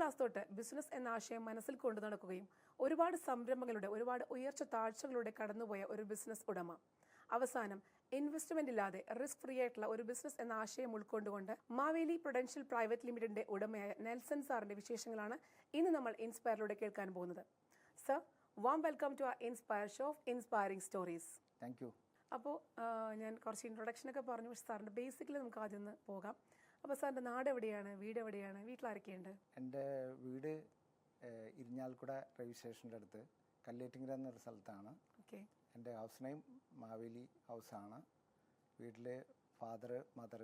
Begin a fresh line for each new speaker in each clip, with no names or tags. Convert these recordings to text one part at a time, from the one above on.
Class തൊട്ട് business എന്ന ആശയം മനസ്സിൽ കൊണ്ടു നടക്കുകയും ഒരുപാട് സംരംഭങ്ങളുടെ ഒരുപാട് ഉയർച്ച താഴ്ചകളുടെ കടന്നുപോയ ഒരു ബിസിനസ് ഉടമ. അവസാനം ഇൻവെസ്റ്റ്മെന്റ് ഇല്ലാതെ റിസ്ക് ഫ്രീ ആയിട്ടുള്ള ഒരു ബിസിനസ് എന്ന ആശയം ഉൾക്കൊണ്ടുകൊണ്ട് മാവേലി പ്രൊഡൻഷ്യൽ പ്രൈവറ്റ് ലിമിറ്റഡിന്റെ ഉടമയായ നെൽസൺ സാറിന്റെ വിശേഷങ്ങളാണ് ഇന്ന് നമ്മൾ ഇൻസ്പയറിലൂടെ കേൾക്കാൻ പോകുന്നത്. Sir warm welcome to a Inspire show of inspiring stories
thank you
അപ്പോൾ ഞാൻ കുറച്ച് ഇൻട്രൊഡക്ഷൻ ഒക്കെ പറഞ്ഞു പക്ഷേ സാറിന്റെ ബേസിക്കലി നമുക്ക് ആദ്യം പോകാം. അപ്പോൾ സാറിന്റെ നാട് എവിടെയാണ്? വീട് എവിടെയാണ്? വീട്ടിലാരൊക്കെയുണ്ട്?
എന്റെ വീട് ഇരിഞ്ഞാൽക്കുട റെയിൽവേ സ്റ്റേഷന്റെ അടുത്ത്. കല്ലേറ്റിങ്കര എന്നൊരു സ്ഥലത്താണ്.
ഓക്കെ.
എന്റെ ഹൗസ് നെയിം മാവേലി ഹൗസാണ് വീട്ടിൽ ഫാദർ മദർ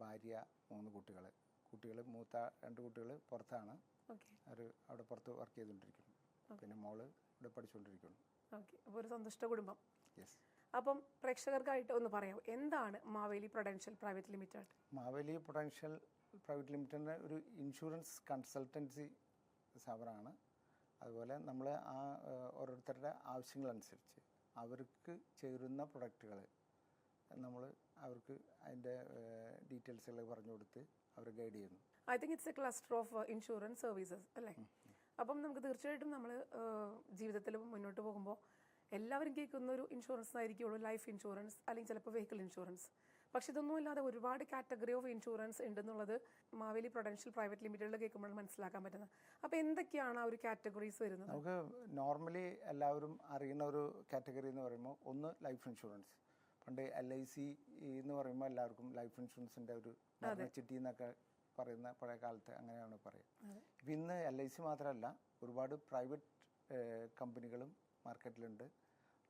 ഭാര്യ മൂന്ന് കുട്ടികൾ കുട്ടികൾ മൂത്ത രണ്ട് കുട്ടികൾ പുറത്താണ്. അവർ അവിടെ പുറത്ത് വർക്ക് ചെയ്തുകൊണ്ടിരിക്കുന്നു. പിന്നെ മോൾ ഇവിടെ പഠിച്ചുകൊണ്ടിരിക്കുന്നു.
ഓക്കെ. അപ്പോൾ ഒരു സന്തുഷ്ട കുടുംബം.
യെസ്
അപ്പം പ്രേക്ഷകർക്കായിട്ട് ഒന്ന് പറയാം. എന്താണ് Maveli prudential private limited
Maveli potential private ലിമിറ്റഡിന്റെ ഒരു ഇൻഷുറൻസ് കൺസൾട്ടൻസി സ്ഥാപനമാണ്. അതുപോലെ നമ്മൾ ആ ഓരോരുത്തരുടെ ആവശ്യങ്ങളനുസരിച്ച് അവർക്ക് ചേരുന്ന പ്രൊഡക്റ്റുകൾ നമ്മൾ അവർക്ക് അതിന്റെ ഡീറ്റെയിൽസുകൾ പറഞ്ഞു കൊടുത്ത് അവർ ഗൈഡ് ചെയ്യുന്നു.
I think it's a cluster of insurance services അല്ലേ? അപ്പം നമുക്ക് തീർച്ചയായിട്ടും നമ്മൾ ജീവിതത്തിൽ മുന്നോട്ട് പോകുമ്പോൾ എല്ലാവരും കേൾക്കുന്ന ഒരു ഇൻഷുറൻസ് ആയിരിക്കുള്ളൂ ലൈഫ് ഇൻഷുറൻസ് അല്ലെങ്കിൽ ചിലപ്പോൾ വെഹിക്കിൾ ഇൻഷുറൻസ് പക്ഷെ ഇതൊന്നും ഇല്ലാതെ ഒരുപാട് കാറ്റഗറി ഓഫ് ഇൻഷുറൻസ് ഉണ്ടെന്നുള്ളത് മാവേലി പ്രൊഡൻഷ്യൽ പ്രൈവറ്റ് ലിമിറ്റഡിൽ കേൾക്കുമ്പോൾ മനസ്സിലാക്കാൻ പറ്റുന്നത്. അപ്പോൾ എന്തൊക്കെയാണ് ആ ഒരു കാറ്റഗറീസ് വരുന്നത്?
നമുക്ക് നോർമലി എല്ലാവരും അറിയുന്ന ഒരു കാറ്റഗറി എന്ന് പറയുമ്പോൾ ഒന്ന് ലൈഫ് ഇൻഷുറൻസ്. പണ്ട് എൽ ഐ സി എന്ന് പറയുമ്പോൾ എല്ലാവർക്കും ലൈഫ് ഇൻഷുറൻസിന്റെ ഒരു മരണച്ചിട്ടി എന്നൊക്കെ പറയുന്ന പഴയ കാലത്ത് അങ്ങനെയാണ് പറയുക. ഇപ്പം ഇന്ന് എൽ ഐ സി മാത്രമല്ല ഒരുപാട് പ്രൈവറ്റ് കമ്പനികളും മാർക്കറ്റിലുണ്ട്.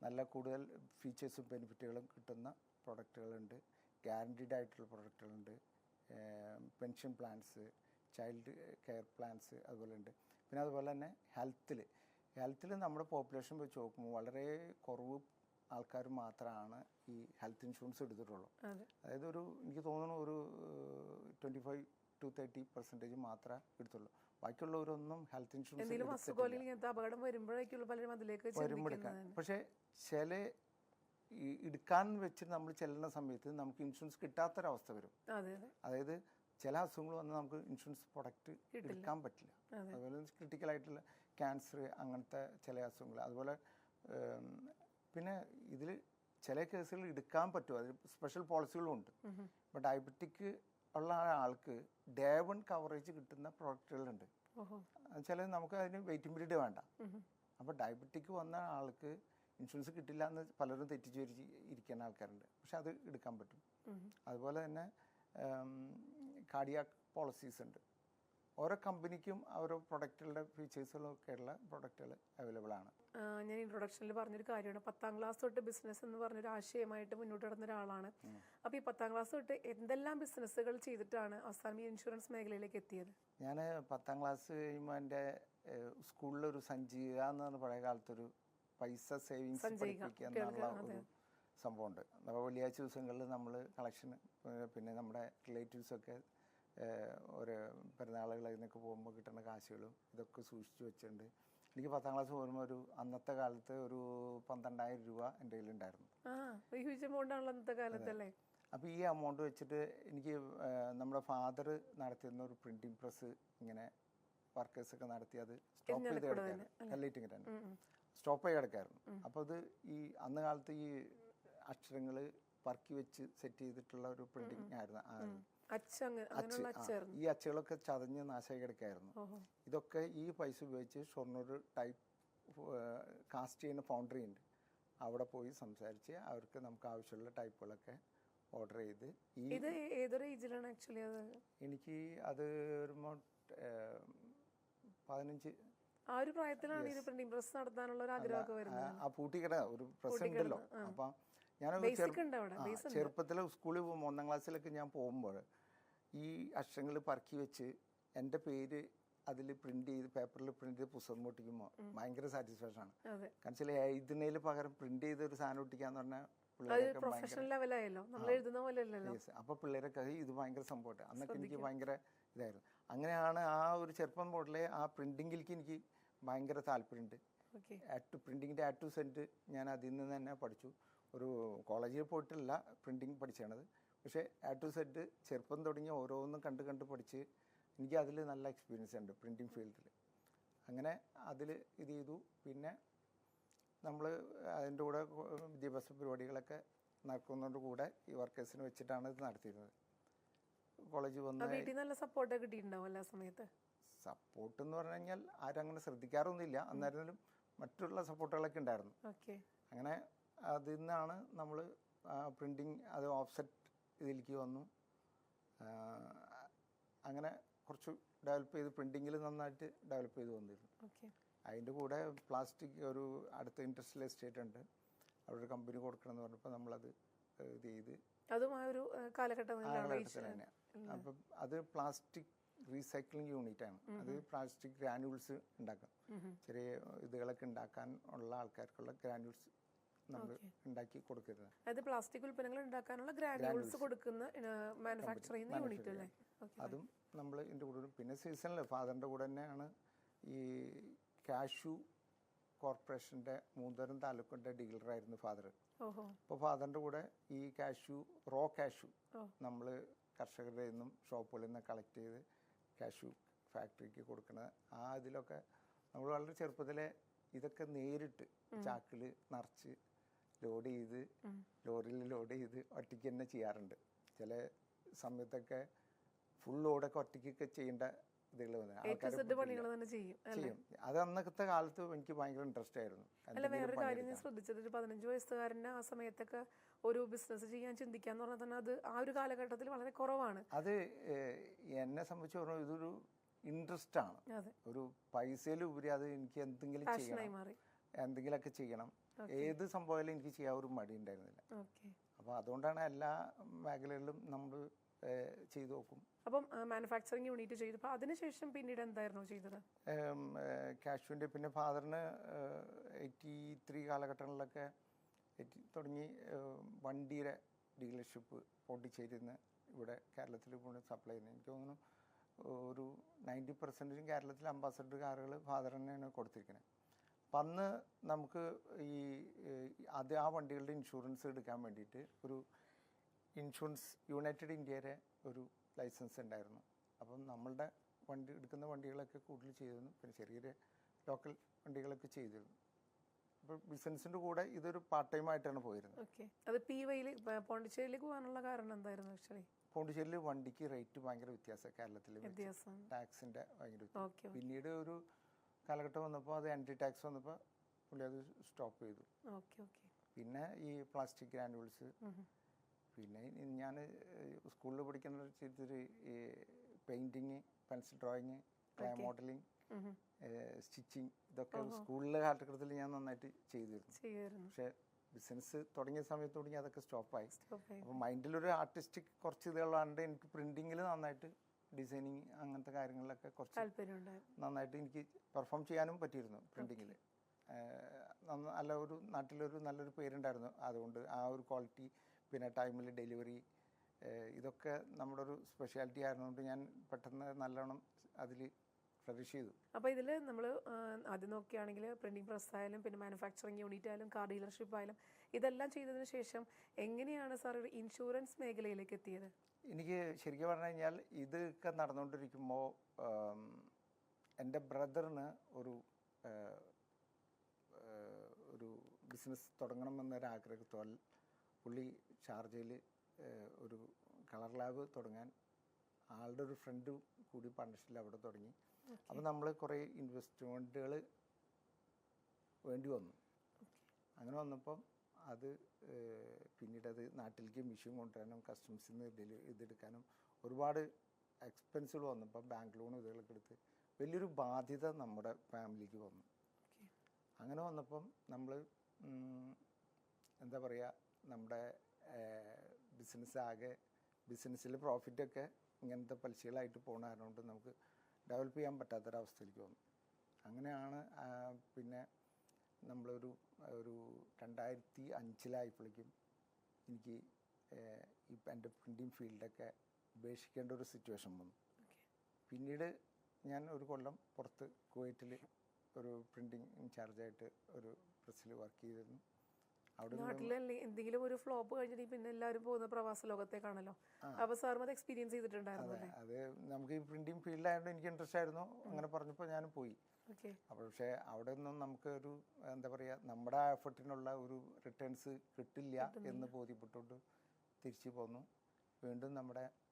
നല്ല കൂടുതൽ ഫീച്ചേഴ്സും ബെനിഫിറ്റുകളും കിട്ടുന്ന പ്രൊഡക്റ്റുകളുണ്ട്. ഗ്യാരണ്ടീഡ് ആയിട്ടുള്ള പ്രൊഡക്റ്റുകളുണ്ട്. Pension plans child care plans അതുപോലെ ഉണ്ട് പിന്നെ അതുപോലെ തന്നെ ഹെൽത്തിൽ. ഹെൽത്തിൽ നമ്മുടെ പോപ്പുലേഷൻ വെച്ച് നോക്കുമ്പോൾ വളരെ കുറവ് ആൾക്കാർ മാത്രമാണ് ഈ ഹെൽത്ത് ഇൻഷുറൻസ് എടുത്തിട്ടുള്ളൂ. അതായത് ഒരു എനിക്ക് തോന്നുന്നു ഒരു twenty five to thirty percentage മാത്രമേ എടുത്തുള്ളൂ. ബാക്കിയുള്ളവരൊന്നും ഹെൽത്ത് ഇൻഷുറൻസ്
വരുമ്പോഴേക്കുള്ള പലരും അതിലേക്ക്
പക്ഷേ ചില ഈ എടുക്കാൻ വെച്ച് നമ്മൾ ചെല്ലുന്ന സമയത്ത് നമുക്ക് ഇൻഷുറൻസ് കിട്ടാത്തൊരവസ്ഥ വരും.
അതെ അതെ.
അതായത് ചില അസുഖങ്ങൾ വന്നാൽ നമുക്ക് ഇൻഷുറൻസ് പ്രൊഡക്റ്റ് എടുക്കാൻ പറ്റില്ല. അതുപോലെ ക്രിട്ടിക്കൽ ആയിട്ടുള്ള ക്യാൻസർ അങ്ങനത്തെ ചില അസുഖങ്ങൾ. അതുപോലെ പിന്നെ ഇതിൽ ചില കേസുകൾ എടുക്കാൻ പറ്റും. അതിൽ സ്പെഷ്യൽ പോളിസികളും ഉണ്ട്. ഇപ്പോൾ ഡയബറ്റിക് ഉള്ള ആൾക്ക് ഡേ വൺ കവറേജ് കിട്ടുന്ന പ്രൊഡക്റ്റുകളുണ്ട് ചില നമുക്ക് അതിന് വെയിറ്റിംഗ് പീരീഡ് വേണ്ട. അപ്പോൾ ഡയബറ്റിക് വന്ന ആൾക്ക് ഇൻഷുറൻസ് കിട്ടില്ല എന്ന് പലരും തെറ്റിദ്ധരിച്ചിരിക്കുന്ന ആൾക്കാരുണ്ട്. പക്ഷെ അത് എടുക്കാൻ പറ്റും. അതുപോലെ തന്നെ കാർഡിയാക് പോളിസീസ് ഉണ്ട്. ഓരോ കമ്പനിക്കും ഓരോ പ്രൊഡക്റ്റുകളുടെ ഫീച്ചേഴ്സുകളൊക്കെ ഉള്ള പ്രൊഡക്റ്റുകൾ അവൈലബിൾ ആണ്.
ഞാൻ ഇൻട്രൊഡക്ഷനിൽ പറഞ്ഞൊരു കാര്യമാണ്. പത്താം ക്ലാസ് തൊട്ട് ബിസിനസ് എന്ന് പറഞ്ഞൊരു ആശയമായിട്ട് മുന്നോട്ട് നടന്ന ഒരാളാണ്. അപ്പോൾ ഈ പത്താം ക്ലാസ് തൊട്ട് എന്തെല്ലാം ബിസിനസ്സുകൾ ചെയ്തിട്ടാണ് അവസാനം ഈ ഇൻഷുറൻസ് മേഖലയിലേക്ക് എത്തിയത്?
ഞാൻ പത്താം ക്ലാസ് കഴിയുമ്പോൾ എന്റെ സ്കൂളിലൊരു സഞ്ജീവ എന്ന് പറഞ്ഞ പഴയ കാലത്തൊരു പൈസ സേവിങ്സ് പഠിപ്പിക്കുക എന്നുള്ള ഒരു സംഭവമുണ്ട്. അപ്പോൾ വെള്ളിയാഴ്ച ദിവസങ്ങളിൽ നമ്മൾ കളക്ഷൻ പിന്നെ നമ്മുടെ റിലേറ്റീവ്സൊക്കെ ഒരു പെരുന്നാളുകൾ അതിനൊക്കെ പോകുമ്പോൾ കിട്ടുന്ന കാശുകളും ഇതൊക്കെ സൂക്ഷിച്ചു വെച്ചിട്ടുണ്ട്. എനിക്ക് പത്താം ക്ലാസ് പോകുമ്പോൾ ഒരു അന്നത്തെ കാലത്ത് ഒരു പന്ത്രണ്ടായിരം രൂപ എന്റെ കയ്യിലുണ്ടായിരുന്നു അപ്പോൾ ഈ എമൗണ്ട് വെച്ചിട്ട് എനിക്ക് നമ്മുടെ ഫാദർ നടത്തിയിരുന്ന ഒരു പ്രിന്റിംഗ് പ്രസ് ഇങ്ങനെ വർക്കേഴ്സ് ഒക്കെ നടത്തി അത് സ്റ്റോപ്പ് ചെയ്ത് കിടക്കായിരുന്നു കല്ലേറ്റിങ് തന്നെ. സ്റ്റോപ്പ് ചെയ്ത് കിടക്കായിരുന്നു. അപ്പോൾ അത് ഈ അന്ന് കാലത്ത് ഈ അക്ഷരങ്ങൾ പറക്കി വെച്ച് സെറ്റ് ചെയ്തിട്ടുള്ള ഒരു പ്രിന്റിംഗ് ആയിരുന്നു. ഈ അച്ചുകളൊക്കെ ചതഞ്ഞ് നാശമായി കിടക്കായിരുന്നു. ഇതൊക്കെ ഈ പൈസ ഉപയോഗിച്ച് ഷൊർണൂർ ടൈപ്പ് കാസ്റ്റ് ചെയ്യുന്ന ഫൗണ്ടറി ഉണ്ട്. അവിടെ പോയി സംസാരിച്ച് അവർക്ക് നമുക്ക് ആവശ്യമുള്ള ടൈപ്പുകളൊക്കെ ഓർഡർ ചെയ്ത്
ഇത് ഏതൊരു ഏജിലാണ് ആക്ച്വലി അത്?
എനിക്ക് അത് ഒരു പതിനഞ്ച്
ആ ഒരു പ്രായത്തിലാണ് ഇത് പ്രിന്റിംഗ് പ്രസ് നടത്താനുള്ള ഒരു ആഗ്രഹമൊക്കെ വരുന്നത്.
ആ- പൂട്ടിക്കട ഒരു പ്രസ് ഉണ്ടല്ലോ. അപ്പം ഞാൻ ചെറുപ്പത്തിൽ സ്കൂളിൽ പോകുമ്പോൾ ഒന്നാം ക്ലാസ്സിലൊക്കെ ഞാൻ പോകുമ്പോൾ ഈ അക്ഷരങ്ങൾ പറക്കി വെച്ച് എന്റെ പേര് അതിൽ പ്രിന്റ് ചെയ്ത് പേപ്പറിൽ പ്രിന്റ് ചെയ്ത് പുസ്തകം പൊട്ടിക്കുമ്പോൾ ഭയങ്കര സാറ്റിസ്ഫാക്ഷൻ ആണ്. കാരണം ചില എഴുതുന്നതിൽ പകരം പ്രിന്റ് ചെയ്ത് ഒരു സാധനം ഒട്ടിക്കാന്ന് പറഞ്ഞാൽ
അപ്പൊ
പിള്ളേരൊക്കെ ഇത് ഭയങ്കര സംഭവമായിട്ട് അന്നൊക്കെ എനിക്ക് ഭയങ്കര ഇതായിരുന്നു. അങ്ങനെയാണ് ആ ഒരു ചെറുപ്പം മുതലേ ആ പ്രിന്റിങ്ങിലേക്ക് എനിക്ക് ഭയങ്കര താല്പര്യമുണ്ട്.
ആറ്റ്
ടു പ്രിന്റിങ്ങിന്റെ ആറ്റ് ടു സെന്റ് ഞാൻ അതിൽ നിന്ന് തന്നെ പഠിച്ചു. ഒരു കോളേജിൽ പോയിട്ടല്ല പ്രിന്റിങ് പഠിച്ചത് പക്ഷേ ആറ്റ് ടു സെറ്റ് ചെറുപ്പം തുടങ്ങി ഓരോന്നും കണ്ട് കണ്ട് പഠിച്ച് എനിക്ക് അതിൽ നല്ല എക്സ്പീരിയൻസ് ഉണ്ട് പ്രിന്റിങ് ഫീൽഡിൽ അങ്ങനെ അതിൽ ഇത് ചെയ്തു. പിന്നെ നമ്മൾ അതിന്റെ കൂടെ വിദ്യാഭ്യാസ പരിപാടികളൊക്കെ നടക്കുന്നതുകൊണ്ട് കൂടെ ഈ വർക്കേഴ്സിനെ വെച്ചിട്ടാണ് ഇത് നടത്തിയിരുന്നത്. കോളേജിൽ
ആ
വന്ന്
വീട്ടിൽ നല്ല സപ്പോർട്ട് കിട്ടിയിട്ടുണ്ടാവും എല്ലാ സമയത്ത്?
സപ്പോർട്ട് എന്ന് പറഞ്ഞു കഴിഞ്ഞാൽ ആരും അങ്ങനെ ശ്രദ്ധിക്കാറൊന്നുമില്ല. അന്നായിരുന്നാലും മറ്റുള്ള സപ്പോർട്ടുകളൊക്കെ ഉണ്ടായിരുന്നു. അങ്ങനെ അതിൽ നിന്നാണ് നമ്മൾ പ്രിന്റിങ് അത് ഓഫ്സെറ്റ് ഇതിലേക്ക് വന്നു. അങ്ങനെ കുറച്ച് ഡെവലപ്പ് ചെയ്ത് പ്രിന്റിങ്ങിൽ നന്നായിട്ട് ഡെവലപ്പ് ചെയ്ത് വന്നിരുന്നു. അതിന്റെ കൂടെ പ്ലാസ്റ്റിക് ഒരു അടുത്ത ഇൻഡസ്ട്രിയൽ എസ്റ്റേറ്റ് ഉണ്ട്. അവിടെ ഒരു കമ്പനി കൊടുക്കണം എന്ന് പറഞ്ഞപ്പോൾ നമ്മളത് ഇത് ചെയ്ത്
അതും ആ ഒരു ആ,
അപ്പം അത് പ്ലാസ്റ്റിക് റീസൈക്ലിംഗ് യൂണിറ്റ് ആണ് അത് പ്ലാസ്റ്റിക് ഗ്രാനുൾസ് ഉണ്ടാക്കും. ചെറിയ ഇതുകളൊക്കെ ഉണ്ടാക്കാൻ ഉള്ള ആൾക്കാർക്കുള്ള ഗ്രാനുൾസ് നമ്മൾ ഉണ്ടാക്കി കൊടുക്കുന്നത്
അതായത് പ്ലാസ്റ്റിക് ഉൽപ്പന്നങ്ങൾ ഉണ്ടാക്കാനുള്ള ഗ്രാനുൾസ് കൊടുക്കുന്ന മാനുഫാക്ചർ ചെയ്യുന്ന യൂണിറ്റ് അല്ലേ?
അതും നമ്മൾ ഇതിന്റെ കൂടെ പിന്നെ സീസണിൽ ഫാദറിന്റെ കൂടെ തന്നെയാണ് ഈ കാഷു കോർപ്പറേഷന്റെ മൂന്നരം താലൂക്കിന്റെ ഡീലറായിരുന്നു ഫാദർ അപ്പോൾ ഫാദറിന്റെ കൂടെ ഈ കാഷു റോ കാഷു. നമ്മൾ കർഷകരുടെ നിന്നും ഷോപ്പുകളിൽ നിന്ന് കളക്ട് ചെയ്ത് കാഷു ഫാക്ടറിക്ക് കൊടുക്കുന്നത് ആ ഇതിലൊക്കെ നമ്മൾ വളരെ ചെറുപ്പത്തിലെ ഇതൊക്കെ നേരിട്ട് ചാക്കിൽ നിറച്ച് ലോഡ് ചെയ്ത് ലോറിയിൽ ലോഡ് ചെയ്ത് ഒറ്റയ്ക്ക് തന്നെ ചെയ്യാറുണ്ട്. ചില സമയത്തൊക്കെ ഫുൾ ലോഡൊക്കെ ഒറ്റയ്ക്കൊക്കെ ചെയ്യേണ്ട ഇതുകൾ വന്നത്
തന്നെ ചെയ്യും
അത് അന്നത്തെ കാലത്ത് എനിക്ക് ഭയങ്കര ഇൻട്രസ്റ്റ് ആയിരുന്നു.
അല്ല വേറൊരു കാര്യം ഞാൻ. ശ്രദ്ധിച്ചത് ഒരു പതിനഞ്ച് വയസ്സുകാരന് ആ സമയത്തൊക്കെ ഒരു ബിസിനസ് ചെയ്യാൻ ചിന്തിക്കാന്ന് പറഞ്ഞാൽ തന്നെ അത് ആ ഒരു കാലഘട്ടത്തിൽ വളരെ കുറവാണ്.
അത് എന്നെ സംബന്ധിച്ച് പറഞ്ഞാൽ ഇതൊരു ഇൻട്രസ്റ്റ് ആണ്. ഒരു പൈസയിലുപരി അത് എനിക്ക് എന്തെങ്കിലും ചെയ്യണം. എന്തെങ്കിലുമൊക്കെ ചെയ്യണം. ഏത് സംഭവമായാലും എനിക്ക് ചെയ്യാൻ ഒരു മടി ഉണ്ടായിരുന്നില്ല.
അപ്പൊ
അപ്പോൾ അതുകൊണ്ടാണ് എല്ലാ മേഖലകളിലും നമ്മൾ ചെയ്തു നോക്കും.
അപ്പം മാനുഫാക്ചറിങ് യൂണിറ്റ് ചെയ്തു അപ്പോൾ അതിനുശേഷം പിന്നീട് എന്തായിരുന്നു ചെയ്തത്?
കാഷ്യൂന്റെ പിന്നെ ഫാദറിന് എയ്റ്റി ത്രീ കാലഘട്ടങ്ങളിലൊക്കെ തുടങ്ങി വണ്ടിയുടെ ഡീലർഷിപ്പ് പോണ്ടിച്ചേരിയിൽ നിന്ന് ഇവിടെ കേരളത്തിൽ കൊണ്ട് സപ്ലൈ ചെയ്യുന്നത്. എനിക്ക് തോന്നുന്നു ഒരു നയന്റി പെർസെന്റേജും കേരളത്തിലെ അംബാസഡർ കാറുകൾ ഫാദർ തന്നെയാണ് കൊടുത്തിരിക്കുന്നത്. അപ്പം അന്ന് നമുക്ക് ഈ അത് ആ വണ്ടികളുടെ ഇൻഷുറൻസ് എടുക്കാൻ വേണ്ടിയിട്ട് ഒരു ഇൻഷുറൻസ് യുണൈറ്റഡ് ഇന്ത്യയുടെ ഒരു ലൈസൻസ് ഉണ്ടായിരുന്നു. അപ്പം നമ്മളുടെ വണ്ടി എടുക്കുന്ന വണ്ടികളൊക്കെ കൂടുതൽ ചെയ്തിരുന്നു. പിന്നെ ചെറിയ ലോക്കൽ വണ്ടികളൊക്കെ ചെയ്തിരുന്നു. ബിസിനസ്സിന്റെ കൂടെ ഇതൊരു പാർട്ട് ടൈം ആയിട്ടാണ് പോയിരുന്നത്.
ഓക്കെ അത് പി വൈയിൽ പോണ്ടിച്ചേരിയിലേക്ക് പോകാനുള്ള കാരണം എന്തായിരുന്നു ആക്ച്വലി
പോണ്ടിച്ചേരിയിൽ വണ്ടിക്ക് റേറ്റ് ഭയങ്കര വ്യത്യാസം കേരളത്തിൽ
വ്യത്യാസം.
ടാക്സിന്റെ ഭയങ്കര പിന്നീട് ഒരു കാലഘട്ടം വന്നപ്പോൾ അത് എൻട്രി ടാക്സ് വന്നപ്പോൾ പുള്ളി അത് സ്റ്റോപ്പ് ചെയ്തു.
ഓക്കെ ഓക്കെ
പിന്നെ ഈ പ്ലാസ്റ്റിക് ഗ്രാനുവൽസ് പിന്നെ ഞാൻ സ്കൂളിൽ പഠിക്കുന്ന ചെയ്തൊരു painting pencil drawing clay modelling stitching ഇതൊക്കെ സ്കൂളിലെ കാലഘട്ടത്തിൽ ഞാൻ നന്നായിട്ട് ചെയ്തിരുന്നു. പക്ഷേ ബിസിനസ് തുടങ്ങിയ സമയത്ത് തുടങ്ങി അതൊക്കെ സ്റ്റോപ്പായി.
സ്റ്റോപ്പ് ആയി
അപ്പോൾ മൈൻഡിലൊരു ആർട്ടിസ്റ്റിക് കുറച്ച് ഇതുകളുണ്ട് എനിക്ക് പ്രിന്റിങ്ങിൽ നന്നായിട്ട് ഡിസൈനിങ് അങ്ങനത്തെ കാര്യങ്ങളിലൊക്കെ കുറച്ച് നന്നായിട്ട് എനിക്ക് പെർഫോം ചെയ്യാനും പറ്റിയിരുന്നു പ്രിന്റിങ്ങിൽ നല്ല ഒരു നാട്ടിലൊരു നല്ലൊരു പേരുണ്ടായിരുന്നു. അതുകൊണ്ട് ആ ഒരു ക്വാളിറ്റി പിന്നെ ടൈമിൽ ഡെലിവറി ഇതൊക്കെ നമ്മുടെ ഒരു സ്പെഷ്യാലിറ്റി ആയിരുന്നുകൊണ്ട് ഞാൻ പെട്ടെന്ന് നല്ലോണം അതിൽ ഫ്ലറിഷ് ചെയ്തു.
അപ്പോൾ ഇതിൽ നമ്മൾ ആദ്യം നോക്കുകയാണെങ്കിൽ പ്രിന്റിംഗ് പ്രസ് ആയാലും പിന്നെ മാനുഫാക്ചറിങ് യൂണിറ്റ് ആയാലും കാർ ഡീലർഷിപ്പ് ആയാലും ഇതെല്ലാം ചെയ്തതിന് ശേഷം എങ്ങനെയാണ് സാർ ഒരു ഇൻഷുറൻസ് മേഖലയിലേക്ക് എത്തിയത്?
എനിക്ക് ശരിക്കും പറഞ്ഞു കഴിഞ്ഞാൽ ഇതൊക്കെ നടന്നുകൊണ്ടിരിക്കുമ്പോൾ എന്റെ ബ്രദറിന് ഒരു ഒരു ബിസിനസ് തുടങ്ങണമെന്നൊരാഗ്രഹത്തോൽ പുള്ളി ഷാർജയിൽ ഒരു കളർ ലാബ് തുടങ്ങാൻ ആളുടെ ഒരു ഫ്രണ്ട് കൂടി പാർട്ണർഷിപ്പിൽ അവിടെ തുടങ്ങി. അപ്പോൾ നമ്മൾ കുറേ ഇൻവെസ്റ്റ്മെന്റുകൾ വേണ്ടി വന്നു. അങ്ങനെ വന്നപ്പം അത് പിന്നീട് അത് നാട്ടിലേക്ക് മിഷ്യൻ കൊണ്ടുവരാനും കസ്റ്റംസിൽ നിന്ന് ഡെലി ഇതെടുക്കാനും ഒരുപാട് എക്സ്പെൻസുകൾ വന്നപ്പം ബാങ്ക് ലോൺ ഇതുകളൊക്കെ എടുത്ത് വലിയൊരു ബാധ്യത നമ്മുടെ ഫാമിലിക്ക് വന്നു. അങ്ങനെ വന്നപ്പം നമ്മൾ എന്താ പറയുക നമ്മുടെ ബിസിനസ് ആകെ ബിസിനസ്സിൽ പ്രോഫിറ്റൊക്കെ ഇങ്ങനത്തെ പലിശകളായിട്ട് പോണ കാരണം കൊണ്ട് നമുക്ക് ഡെവലപ്പ് ചെയ്യാൻ പറ്റാത്തൊരവസ്ഥയിലേക്ക് വന്നു. അങ്ങനെയാണ് പിന്നെ നമ്മളൊരു ഒരു രണ്ടായിരത്തി അഞ്ചിലായപ്പോഴേക്കും എനിക്ക് ഈ എന്റെ പ്രിന്റിങ് ഫീൽഡൊക്കെ ഉപേക്ഷിക്കേണ്ട ഒരു സിറ്റുവേഷൻ വന്നു. പിന്നീട് ഞാൻ ഒരു കൊല്ലം പുറത്ത് കുവൈറ്റിൽ ഒരു പ്രിന്റിങ് ഇൻചാർജായിട്ട് ഒരു പ്രസ്സിൽ വർക്ക് ചെയ്തിരുന്നു.
നാട്ടിലല്ലേ എന്തെങ്കിലും ഒരു ഫ്ലോപ്പ് കഴിഞ്ഞിട്ട് പിന്നെ എല്ലാവരും പോകുന്ന പ്രവാസ ലോകത്തേക്കാണല്ലോ. അപ്പൊ സാറും അത് എക്സ്പീരിയൻസ് ചെയ്തിട്ടുണ്ടായിരുന്നു
അത് നമുക്ക് ഈ പ്രിന്റിംഗ് ഫീൽഡായതുകൊണ്ട് എനിക്ക് ഇൻട്രസ്റ്റ് ആയിരുന്നു. അങ്ങനെ പറഞ്ഞപ്പോൾ ഞാനും പോയി. അപ്പോൾ പക്ഷേ അവിടെ നിന്നും നമുക്ക് ഒരു എന്താ പറയുക നമ്മുടെ എഫർട്ടിനുള്ള ഒരു റിട്ടേൺസ് കിട്ടില്ല എന്ന് ബോധ്യപ്പെട്ടുകൊണ്ട് തിരിച്ചു പോന്നു. വീണ്ടും നമ്മുടെ